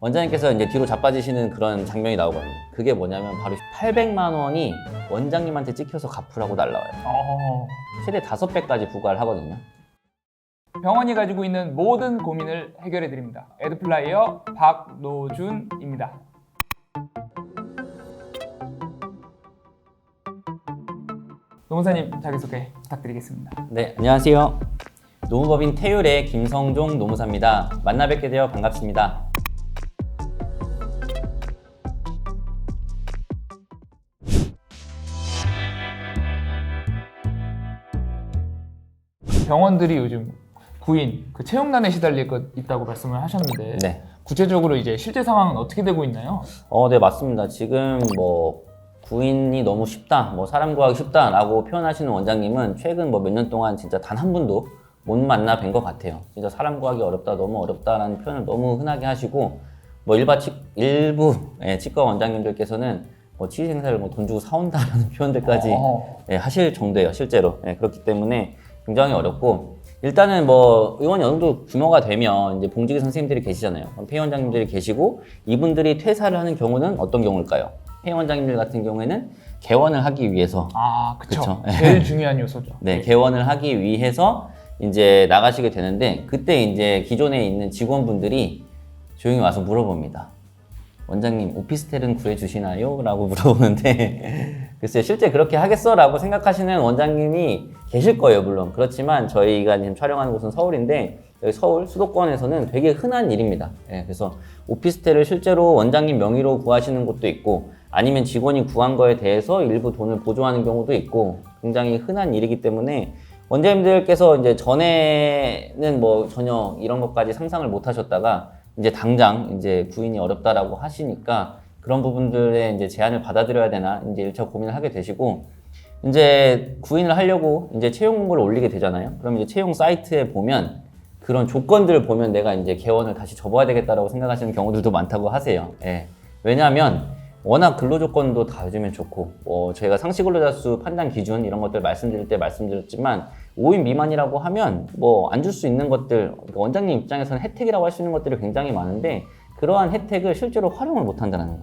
원장님께서 이제 뒤로 자빠지시는 그런 장면이 나오거든요. 그게 뭐냐면 바로 800만 원이 원장님한테 찍혀서 갚으라고 날라와요. 어, 최대 5배까지 부과를 하거든요. 병원이 가지고 있는 모든 고민을 해결해 드립니다. 에드플라이어 박노준입니다. 노무사님 자기소개 부탁드리겠습니다. 네, 안녕하세요. 노무법인 태율의 김성종 노무사입니다. 만나 뵙게 되어 반갑습니다. 병원들이 요즘 구인 그 채용난에 시달릴 것 있다고 말씀을 하셨는데 네. 구체적으로 이제 실제 상황은 어떻게 되고 있나요? 어, 네, 맞습니다. 지금 뭐 구인이 너무 쉽다, 뭐 사람 구하기 쉽다라고 표현하시는 원장님은 최근 뭐 몇 년 동안 진짜 단 한 분도 못 만나 뵌 것 같아요. 진짜 사람 구하기 어렵다, 너무 어렵다라는 표현을 너무 흔하게 하시고 뭐 일바 치, 일부 예, 치과 원장님들께서는 뭐 치료 행사를 뭐 돈 주고 사온다라는 표현들까지 어, 예, 하실 정도예요, 실제로. 예, 그렇기 때문에 굉장히 어렵고 일단은 뭐 의원이 어느 정도 규모가 되면 이제 봉직의 선생님들이 계시잖아요. 그럼 폐원장님들이 계시고 이분들이 퇴사를 하는 경우는 어떤 경우일까요? 폐원장님들 같은 경우에는 개원을 하기 위해서 아, 그쵸. 그쵸. 제일 중요한 요소죠. 네, 개원을 하기 위해서 이제 나가시게 되는데 그때 이제 기존에 있는 직원분들이 조용히 와서 물어봅니다. 원장님 오피스텔은 구해주시나요? 라고 물어보는데 글쎄요 실제 그렇게 하겠어? 라고 생각하시는 원장님이 계실 거예요 물론 그렇지만 저희가 지금 촬영하는 곳은 서울인데 여기 서울 수도권에서는 되게 흔한 일입니다 예, 그래서 오피스텔을 실제로 원장님 명의로 구하시는 곳도 있고 아니면 직원이 구한 거에 대해서 일부 돈을 보조하는 경우도 있고 굉장히 흔한 일이기 때문에 원장님들께서 이제 전에는 뭐 전혀 이런 것까지 상상을 못 하셨다가 이제 당장 이제 구인이 어렵다라고 하시니까 그런 부분들에 이제 제안을 받아들여야 되나 이제 일차 고민을 하게 되시고 이제 구인을 하려고 이제 채용 공고를 올리게 되잖아요. 그럼 이제 채용 사이트에 보면 그런 조건들을 보면 내가 이제 개원을 다시 접어야 되겠다라고 생각하시는 경우들도 많다고 하세요. 예. 왜냐하면 워낙 근로 조건도 다 요즘엔 좋고 뭐 저희가 상시 근로자 수 판단 기준 이런 것들 말씀드릴 때 말씀드렸지만 5인 미만이라고 하면 뭐 안 줄 수 있는 것들 원장님 입장에서는 혜택이라고 할 수 있는 것들이 굉장히 많은데 그러한 혜택을 실제로 활용을 못 한다는 거예요.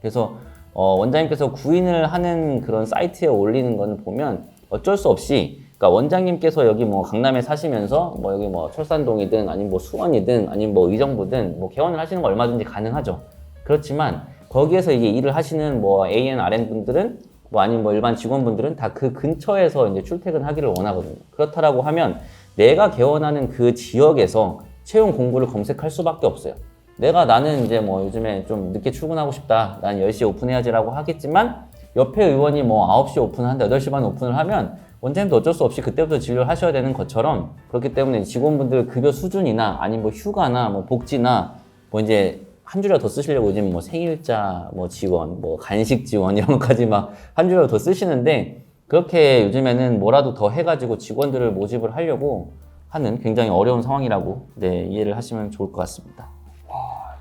그래서 어, 원장님께서 구인을 하는 그런 사이트에 올리는 거는 보면 어쩔 수 없이 그러니까 원장님께서 여기 뭐 강남에 사시면서 뭐 여기 뭐 철산동이든 아니면 뭐 수원이든 아니면 뭐 의정부든 뭐 개원을 하시는 거 얼마든지 가능하죠. 그렇지만 거기에서 이게 일을 하시는 뭐 AN, RN 분들은 뭐 아니면 뭐 일반 직원분들은 다 그 근처에서 이제 출퇴근하기를 원하거든요. 그렇다라고 하면 내가 개원하는 그 지역에서 채용 공고를 검색할 수밖에 없어요. 내가 나는 이제 뭐 요즘에 좀 늦게 출근하고 싶다. 난 10시에 오픈해야지라고 하겠지만 옆에 의원이 뭐 9시에 오픈하는데 8시 반에 오픈을 하면 원장님도 어쩔 수 없이 그때부터 진료를 하셔야 되는 것처럼 그렇기 때문에 직원분들 급여 수준이나 아니면 뭐 휴가나 뭐 복지나 뭐 이제 한 줄이라도 더 쓰시려고 요즘 뭐 생일자 뭐 지원, 뭐 간식 지원 이런 것까지 막 한 줄이라도 더 쓰시는데 그렇게 요즘에는 뭐라도 더 해가지고 직원들을 모집을 하려고 하는 굉장히 어려운 상황이라고 네, 이해를 하시면 좋을 것 같습니다.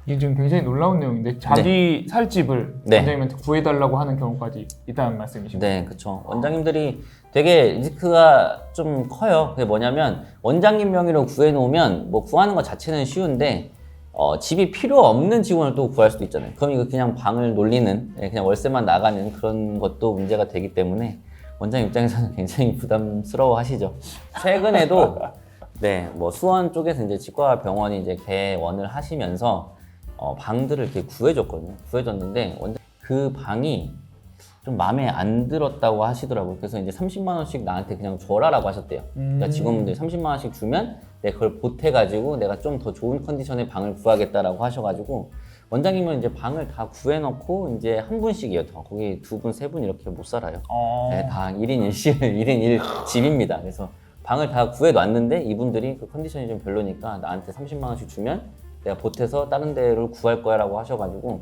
이게 지금 굉장히 놀라운 내용인데 자기 살 집을 네. 원장님한테 구해달라고 하는 경우까지 있다는 말씀이십니다. 네, 그렇죠. 원장님들이 되게 리스크가 좀 커요. 그게 뭐냐면 원장님 명의로 구해놓으면 뭐 구하는 것 자체는 쉬운데 어, 집이 필요 없는 직원을 또 구할 수도 있잖아요. 그럼 이거 그냥 방을 놀리는, 예, 그냥 월세만 나가는 그런 것도 문제가 되기 때문에 원장님 입장에서는 굉장히 부담스러워 하시죠. 최근에도 네, 뭐 수원 쪽에서 이제 치과 병원이 이제 개원을 하시면서 어, 방들을 이렇게 구해줬거든요. 구해줬는데 원장 그 방이 좀 마음에 안 들었다고 하시더라고요. 그래서 이제 30만 원씩 나한테 그냥 줘라라고 하셨대요. 그러니까 음. 직원분들이 30만 원씩 주면 내가 그걸 보태가지고 내가 좀 더 좋은 컨디션의 방을 구하겠다라고 하셔가지고 원장님은 이제 방을 다 구해놓고 이제 한 분씩이요. 더 거기 두 분, 세 분 이렇게 못 살아요. 어, 네, 다 1인 1실, 1인 1집입니다. 그래서 방을 다 구해놨는데 이분들이 그 컨디션이 좀 별로니까 나한테 30만 원씩 주면 내가 보태서 다른 데를 구할 거야라고 하셔가지고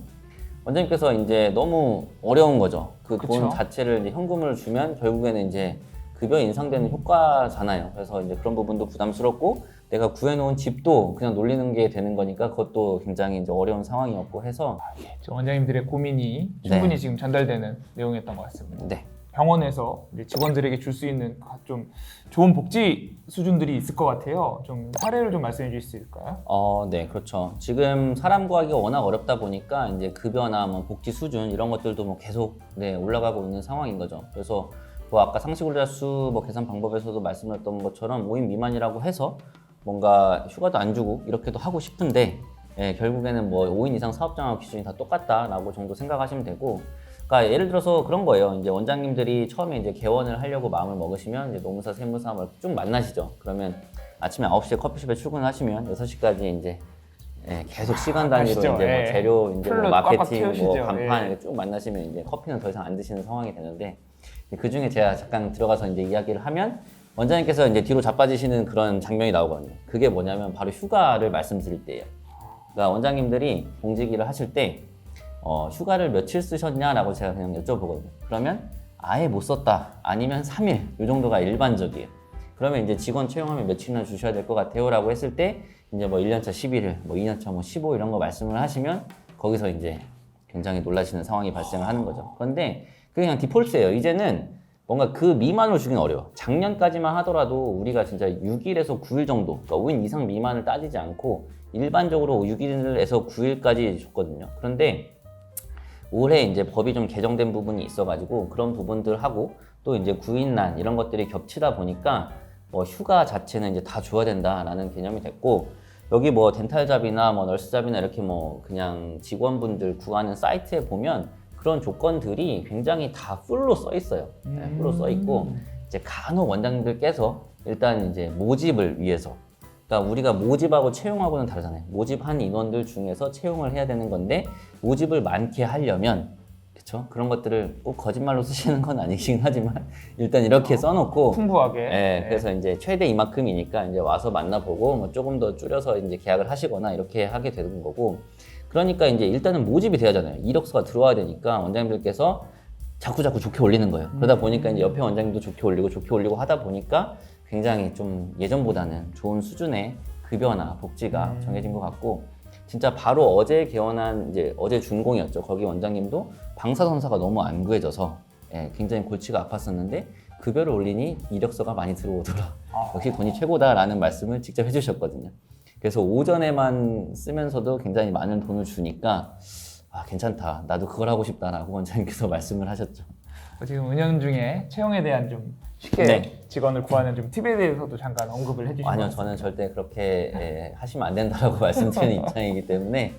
원장님께서 이제 너무 어려운 거죠. 그 돈 그쵸. 자체를 이제 현금을 주면 결국에는 이제 급여 인상되는 효과잖아요. 그래서 이제 그런 부분도 부담스럽고 내가 구해놓은 집도 그냥 놀리는 게 되는 거니까 그것도 굉장히 이제 어려운 상황이었고 해서 저 원장님들의 고민이 네. 충분히 지금 전달되는 내용이었던 것 같습니다. 네. 병원에서 직원들에게 줄 수 있는 좀 좋은 복지 수준들이 있을 것 같아요. 좀 사례를 좀 말씀해 주실 수 있을까요? 어, 네, 그렇죠. 지금 사람 구하기가 워낙 어렵다 보니까 이제 급여나 뭐 복지 수준 이런 것들도 뭐 계속 네, 올라가고 있는 상황인 거죠. 그래서 뭐 아까 상시근로자 수 뭐 계산 방법에서도 말씀드렸던 것처럼 5인 미만이라고 해서 뭔가 휴가도 안 주고 이렇게도 하고 싶은데 예, 결국에는 뭐 5인 이상 사업장하고 기준이 다 똑같다라고 정도 생각하시면 되고 그러니까 예를 들어서 그런 거예요. 이제 원장님들이 처음에 이제 개원을 하려고 마음을 먹으시면 이제 노무사, 세무사 뭐쭉 만나시죠. 그러면 아침에 9시에 커피숍에 출근하시면 6시까지 이제 예, 계속 시간 단위로 가시죠. 이제 뭐 예. 재료, 이제 뭐 풀로 꽉꽉 마케팅, 뭐 채우시죠. 간판 예. 이렇게 쭉 만나시면 이제 커피는 더 이상 안 드시는 상황이 되는데 그 중에 제가 잠깐 들어가서 이제 이야기를 하면 원장님께서 이제 뒤로 자빠지시는 그런 장면이 나오거든요. 그게 뭐냐면 바로 휴가를 말씀드릴 때예요. 그러니까 원장님들이 공직 일을 하실 때 어, 휴가를 며칠 쓰셨냐라고 제가 그냥 여쭤보거든요. 그러면 아예 못 썼다. 아니면 3일. 이 정도가 일반적이에요. 그러면 이제 직원 채용하면 며칠이나 주셔야 될 것 같아요. 라고 했을 때 이제 뭐 1년차 11일, 뭐 2년차 뭐 15 이런 거 말씀을 하시면 거기서 이제 굉장히 놀라시는 상황이 발생을 하는 거죠. 그런데 그게 그냥 디폴트예요. 이제는 뭔가 그 미만으로 주긴 어려워. 작년까지만 하더라도 우리가 진짜 6일에서 9일 정도, 그러니까 5인 이상 미만을 따지지 않고 일반적으로 6일에서 9일까지 줬거든요. 그런데 올해 이제 법이 좀 개정된 부분이 있어가지고 그런 부분들하고 또 이제 구인난 이런 것들이 겹치다 보니까 뭐 휴가 자체는 이제 다 줘야 된다라는 개념이 됐고 여기 뭐 덴탈잡이나 뭐 널스잡이나 이렇게 뭐 그냥 직원분들 구하는 사이트에 보면 그런 조건들이 굉장히 다 풀로 써 있어요. 네, 풀로 써 있고 이제 간혹 원장님들께서 일단 이제 모집을 위해서 그러니까 우리가 모집하고 채용하고는 다르잖아요. 모집한 인원들 중에서 채용을 해야 되는 건데 모집을 많게 하려면 그렇죠? 그런 것들을 꼭 거짓말로 쓰시는 건 아니긴 하지만 일단 이렇게 써놓고 풍부하게. 예, 네. 그래서 이제 최대 이만큼이니까 이제 와서 만나보고 뭐 조금 더 줄여서 이제 계약을 하시거나 이렇게 하게 되는 거고 그러니까 이제 일단은 모집이 돼야 하잖아요. 이력서가 들어와야 되니까 원장님들께서 자꾸 자꾸 좋게 올리는 거예요. 그러다 보니까 이제 옆에 원장님도 좋게 올리고 좋게 올리고 하다 보니까 굉장히 좀 예전보다는 좋은 수준의 급여나 복지가 정해진 것 같고 진짜 바로 어제 개원한 이제 어제 준공이었죠. 거기 원장님도 방사선사가 너무 안 구해져서 예, 굉장히 골치가 아팠었는데 급여를 올리니 이력서가 많이 들어오더라. 역시 돈이 최고다라는 말씀을 직접 해주셨거든요. 그래서 오전에만 쓰면서도 굉장히 많은 돈을 주니까 아 괜찮다. 나도 그걸 하고 싶다라고 원장님께서 말씀을 하셨죠. 지금 은연 중에 채용에 대한 좀 쉽게 네. 직원을 구하는 좀 팁에 대해서도 잠깐 언급을 해주시면 아니요, 저는 절대 그렇게 예, 하시면 안 된다라고 말씀드리는 입장이기 때문에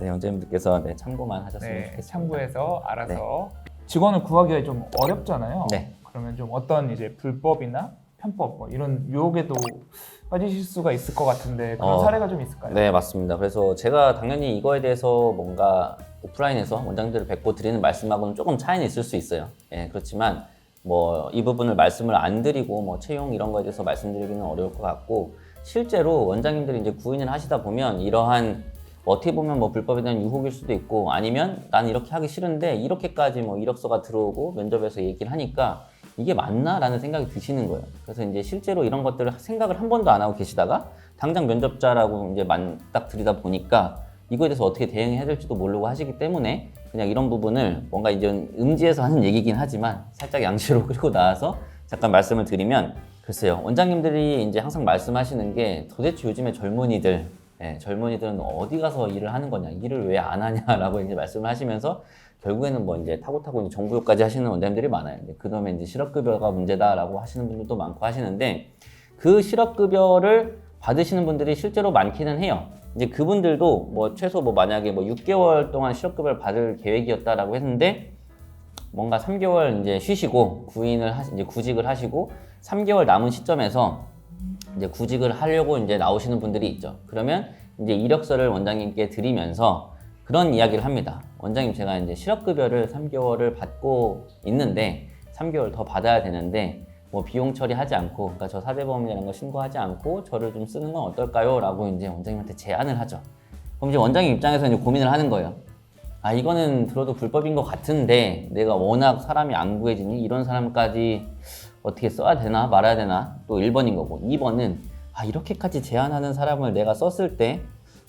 네, 원장님들께서 네, 참고만 하셨으면 네, 좋겠습니다. 참고해서 알아서 직원을 구하기가 좀 어렵잖아요. 네. 그러면 좀 어떤 이제 불법이나 편법 뭐 이런 유혹에도 빠지실 수가 있을 것 같은데 그런 어, 사례가 좀 있을까요? 네, 맞습니다. 그래서 제가 당연히 이거에 대해서 뭔가 오프라인에서 원장들을 뵙고 드리는 말씀하고는 조금 차이는 있을 수 있어요. 예, 그렇지만 뭐 이 부분을 말씀을 안 드리고 뭐 채용 이런 거에 대해서 말씀드리기는 어려울 것 같고 실제로 원장님들이 이제 구인을 하시다 보면 이러한 어떻게 보면 뭐 불법에 대한 유혹일 수도 있고 아니면 난 이렇게 하기 싫은데 이렇게까지 뭐 이력서가 들어오고 면접에서 얘기를 하니까 이게 맞나라는 생각이 드시는 거예요. 그래서 이제 실제로 이런 것들을 생각을 한 번도 안 하고 계시다가 당장 면접자라고 이제 만 딱 들이다 보니까 이거에 대해서 어떻게 대응해야 될지도 모르고 하시기 때문에 그냥 이런 부분을 뭔가 이제 음지에서 하는 얘기긴 하지만 살짝 양시로 끌고 나와서 잠깐 말씀을 드리면 글쎄요 원장님들이 이제 항상 말씀하시는 게 도대체 요즘에 젊은이들 예, 젊은이들은 어디 가서 일을 하는 거냐 일을 왜 안 하냐라고 이제 말씀을 하시면서 결국에는 뭐 이제 타고 타고 이제 정부효까지 하시는 원장님들이 많아요. 그다음에 이제 실업급여가 문제다라고 하시는 분들도 많고 하시는데 그 실업급여를 받으시는 분들이 실제로 많기는 해요. 이제 그분들도 뭐 최소 뭐 만약에 뭐 6개월 동안 실업급여를 받을 계획이었다라고 했는데 뭔가 3개월 이제 쉬시고 구인을 하시, 이제 구직을 하시고 3개월 남은 시점에서 이제 구직을 하려고 이제 나오시는 분들이 있죠. 그러면 이제 이력서를 원장님께 드리면서 그런 이야기를 합니다. 원장님 제가 이제 실업급여를 3개월을 받고 있는데 3개월 더 받아야 되는데 뭐 비용 처리하지 않고 그러니까 저 사대보험이라는 거 신고하지 않고 저를 좀 쓰는 건 어떨까요? 라고 이제 원장님한테 제안을 하죠. 그럼 이제 원장님 입장에서 이제 고민을 하는 거예요. 아 이거는 들어도 불법인 것 같은데 내가 워낙 사람이 안 구해지니 이런 사람까지 어떻게 써야 되나 말아야 되나 또 1번인 거고 2번은 아 이렇게까지 제한하는 사람을 내가 썼을 때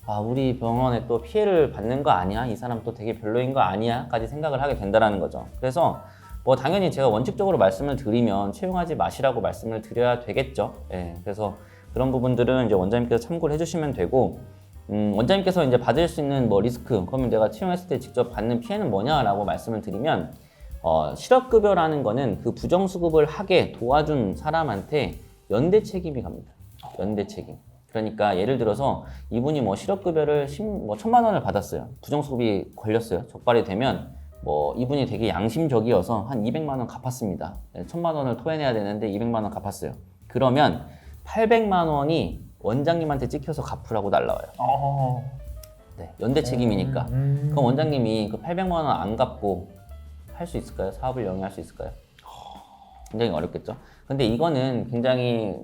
아 우리 병원에 또 피해를 받는 거 아니야 이 사람 또 되게 별로인 거 아니야 까지 생각을 하게 된다라는 거죠 그래서 뭐 당연히 제가 원칙적으로 말씀을 드리면 채용하지 마시라고 말씀을 드려야 되겠죠. 예, 그래서 그런 부분들은 이제 원장님께서 참고를 해주시면 되고 음, 원장님께서 이제 받을 수 있는 뭐 리스크, 그러면 내가 채용했을 때 직접 받는 피해는 뭐냐라고 말씀을 드리면 어, 실업급여라는 거는 그 부정수급을 하게 도와준 사람한테 연대 책임이 갑니다. 연대 책임. 그러니까 예를 들어서 이분이 뭐 실업급여를 십- 뭐 천만 원을 받았어요. 부정수급이 걸렸어요. 적발이 되면 뭐 이분이 되게 양심적이어서 한 200만 원 갚았습니다. 네, 천만 원을 토해내야 되는데 200만 원 갚았어요. 그러면 800만 원이 원장님한테 찍혀서 갚으라고 날라와요. 어. 네, 연대 책임이니까. 음. 그럼 원장님이 그 800만 원 안 갚고 할 수 있을까요? 사업을 영위할 수 있을까요? 굉장히 어렵겠죠. 근데 이거는 굉장히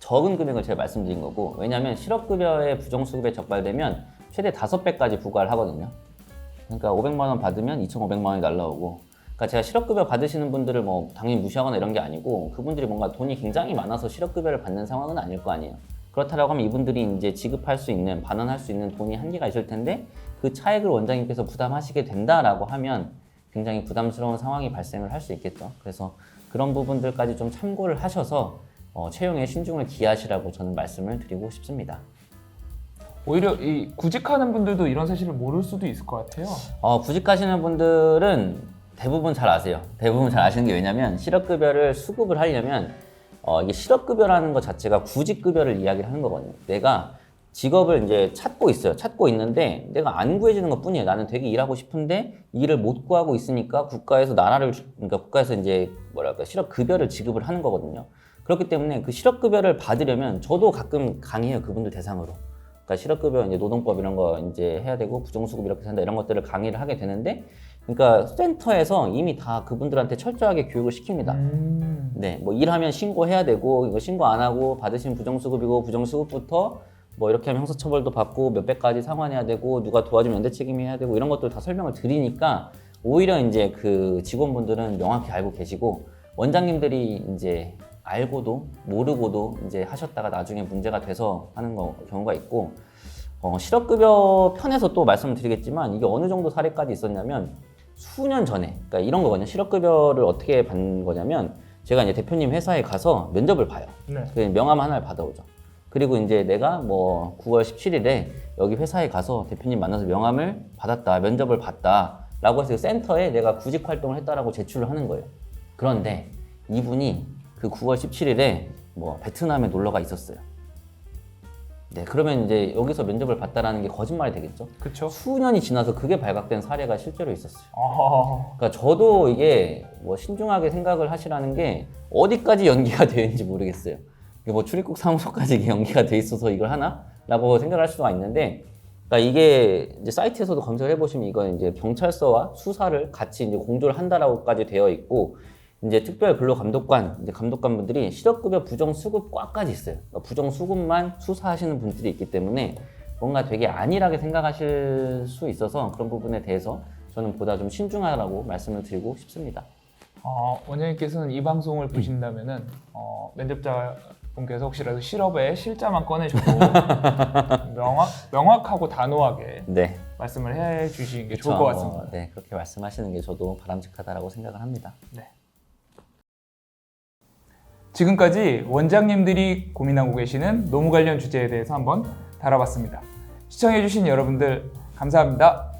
적은 금액을 제가 말씀드린 거고 왜냐하면 실업급여의 부정수급에 적발되면 최대 5배까지 부과를 하거든요. 그러니까 500만 원 받으면 2,500만 원이 날라오고 그러니까 제가 실업급여 받으시는 분들을 뭐 당연히 무시하거나 이런 게 아니고 그분들이 뭔가 돈이 굉장히 많아서 실업급여를 받는 상황은 아닐 거 아니에요. 그렇다라고 하면 이분들이 이제 지급할 수 있는 반환할 수 있는 돈이 한계가 있을 텐데 그 차액을 원장님께서 부담하시게 된다라고 하면 굉장히 부담스러운 상황이 발생을 할 수 있겠죠. 그래서 그런 부분들까지 좀 참고를 하셔서 어, 채용에 신중을 기하시라고 저는 말씀을 드리고 싶습니다. 오히려 이 구직하는 분들도 이런 사실을 모를 수도 있을 것 같아요. 어, 구직하시는 분들은 대부분 잘 아세요. 대부분 잘 아시는 게 왜냐면 실업급여를 수급을 하려면 어, 이게 실업급여라는 것 자체가 구직급여를 이야기를 하는 거거든요. 내가 직업을 이제 찾고 있어요. 찾고 있는데 내가 안 구해지는 것 뿐이에요. 나는 되게 일하고 싶은데 일을 못 구하고 있으니까 국가에서 나라를, 주- 그러니까 국가에서 이제 뭐랄까 실업급여를 지급을 하는 거거든요. 그렇기 때문에 그 실업급여를 받으려면 저도 가끔 강의해요. 그분들 대상으로. 그러니까 실업급여 이제 노동법 이런 거 이제 해야 되고 부정수급 이렇게 한다 이런 것들을 강의를 하게 되는데 그러니까 센터에서 이미 다 그분들한테 철저하게 교육을 시킵니다. 음. 네, 뭐 일하면 신고해야 되고 이거 신고 안 하고 받으신 부정수급이고 부정수급부터 뭐 이렇게 하면 형사처벌도 받고 몇 배까지 상환해야 되고 누가 도와주면 연대 책임해야 되고 이런 것들 다 설명을 드리니까 오히려 이제 그 직원분들은 명확히 알고 계시고 원장님들이 이제 알고도 모르고도 이제 하셨다가 나중에 문제가 돼서 하는 거, 경우가 있고 어, 실업급여 편에서 또 말씀을 드리겠지만 이게 어느 정도 사례까지 있었냐면 수년 전에 그러니까 이런 거거든요. 실업급여를 어떻게 받는 거냐면 제가 이제 대표님 회사에 가서 면접을 봐요. 네. 그 명함 하나를 받아오죠. 그리고 이제 내가 뭐 9월 17일에 여기 회사에 가서 대표님 만나서 명함을 받았다, 면접을 봤다 라고 해서 그 센터에 내가 구직 활동을 했다라고 제출을 하는 거예요. 그런데 이분이 그 9월 17일에 뭐 베트남에 놀러가 있었어요. 네, 그러면 이제 여기서 면접을 봤다라는 게 거짓말이 되겠죠. 그렇죠. 수년이 지나서 그게 발각된 사례가 실제로 있었어요. 어. 그러니까 저도 이게 뭐 신중하게 생각을 하시라는 게 어디까지 연기가 되는지 모르겠어요. 이게 뭐 출입국 사무소까지 이게 연기가 돼 있어서 이걸 하나? 라고 생각할 수가 있는데, 그러니까 이게 이제 사이트에서도 검색을 해보시면 이건 이제 경찰서와 수사를 같이 이제 공조를 한다라고까지 되어 있고, 이제 특별 근로감독관, 이제 감독관 분들이 실업급여 부정수급과까지 있어요. 그러니까 부정수급만 수사하시는 분들이 있기 때문에 뭔가 되게 안일하게 생각하실 수 있어서 그런 부분에 대해서 저는 보다 좀 신중하라고 말씀을 드리고 싶습니다. 어, 원장님께서는 이 방송을 보신다면은 어, 면접자 분께서 혹시라도 실업의 실자만 꺼내셔도 명확 명확하고 단호하게 네. 말씀을 해 주시는 게 좋을 그쵸. 것 같습니다. 어, 네, 그렇게 말씀하시는 게 저도 바람직하다라고 생각을 합니다. 네. 지금까지 원장님들이 고민하고 계시는 노무 관련 주제에 대해서 한번 다뤄봤습니다. 시청해주신 여러분들 감사합니다.